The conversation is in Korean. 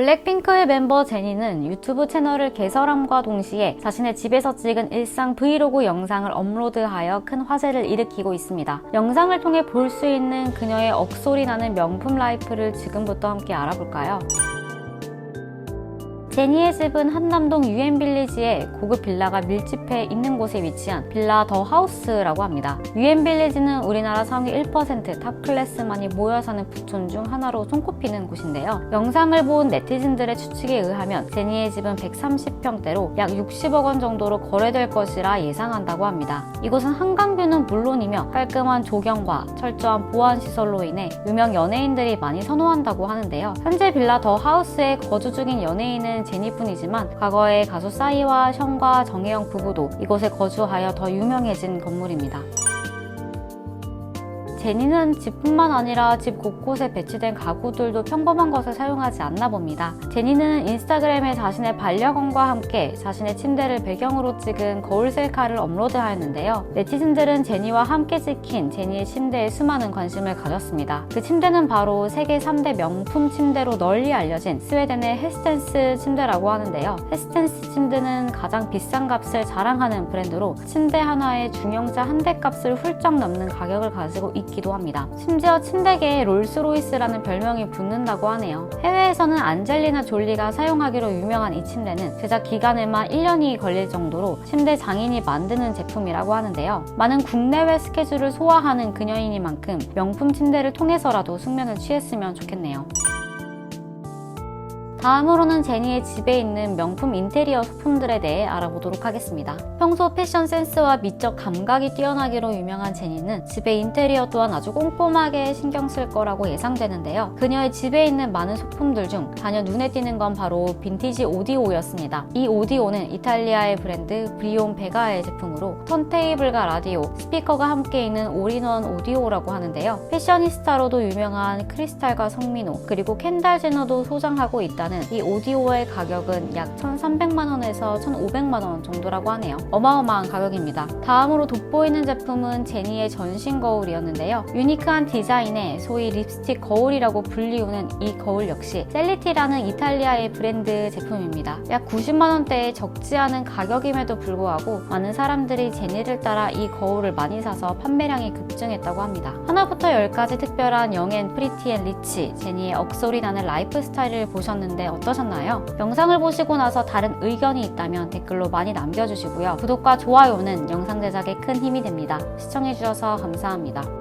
블랙핑크의 멤버 제니는 유튜브 채널을 개설함과 동시에 자신의 집에서 찍은 일상 브이로그 영상을 업로드하여 큰 화제를 일으키고 있습니다. 영상을 통해 볼 수 있는 그녀의 억소리 나는 명품 라이프를 지금부터 함께 알아볼까요? 제니의 집은 한남동 유엔빌리지에 고급 빌라가 밀집해 있는 곳에 위치한 빌라 더 하우스라고 합니다. 유엔빌리지는 우리나라 상위 1% 탑클래스만이 모여 사는 부촌 중 하나로 손꼽히는 곳인데요. 영상을 본 네티즌들의 추측에 의하면 제니의 집은 130평대로 약 60억 원 정도로 거래될 것이라 예상한다고 합니다. 이곳은 한강뷰는 물론이며 깔끔한 조경과 철저한 보안 시설로 인해 유명 연예인들이 많이 선호한다고 하는데요. 현재 빌라 더 하우스에 거주 중인 연예인은 제니뿐이지만 과거에 가수 싸이와 션과 정혜영 부부도 이곳에 거주하여 더 유명해진 건물입니다. 제니는 집뿐만 아니라 집 곳곳에 배치된 가구들도 평범한 것을 사용하지 않나 봅니다. 제니는 인스타그램에 자신의 반려견과 함께 자신의 침대를 배경으로 찍은 거울 셀카를 업로드하였는데요. 네티즌들은 제니와 함께 찍힌 제니의 침대에 수많은 관심을 가졌습니다. 그 침대는 바로 세계 3대 명품 침대로 널리 알려진 스웨덴의 헤스텐스 침대라고 하는데요. 헤스텐스 침대는 가장 비싼 값을 자랑하는 브랜드로 침대 하나에 중형자 한 대 값을 훌쩍 넘는 가격을 가지고 있기 도 합니다. 심지어 침대계에 롤스로이스라는 별명이 붙는다고 하네요. 해외에서는 안젤리나 졸리가 사용하기로 유명한 이 침대는 제작 기간에만 1년이 걸릴 정도로 침대 장인이 만드는 제품이라고 하는데요. 많은 국내외 스케줄을 소화하는 그녀이니만큼 명품 침대를 통해서라도 숙면을 취했으면 좋겠네요. 다음으로는 제니의 집에 있는 명품 인테리어 소품들에 대해 알아보도록 하겠습니다. 평소 패션 센스와 미적 감각이 뛰어나기로 유명한 제니는 집의 인테리어 또한 아주 꼼꼼하게 신경 쓸 거라고 예상되는데요. 그녀의 집에 있는 많은 소품들 중 단연 눈에 띄는 건 바로 빈티지 오디오였습니다. 이 오디오는 이탈리아의 브랜드 브리온 베가의 제품으로 턴테이블과 라디오, 스피커가 함께 있는 올인원 오디오라고 하는데요. 패셔니스타로도 유명한 크리스탈과 성민호, 그리고 켄달 제너도 소장하고 있다 는 이 오디오의 가격은 약 1,300만 원에서 1,500만 원 정도라고 하네요. 어마어마한 가격입니다. 다음으로 돋보이는 제품은 제니의 전신 거울이었는데요. 유니크한 디자인에 소위 립스틱 거울이라고 불리우는 이 거울 역시 셀리티라는 이탈리아의 브랜드 제품입니다. 약 90만 원대의 적지 않은 가격임에도 불구하고 많은 사람들이 제니를 따라 이 거울을 많이 사서 판매량이 급증했다고 합니다. 하나부터 열까지 특별한 영앤 프리티 앤 리치, 제니의 억소리 나는 라이프 스타일을 보셨 는데 어떠셨나요? 영상을 보시고 나서 다른 의견이 있다면 댓글로 많이 남겨주시고요. 구독과 좋아요는 영상 제작에 큰 힘이 됩니다. 시청해주셔서 감사합니다.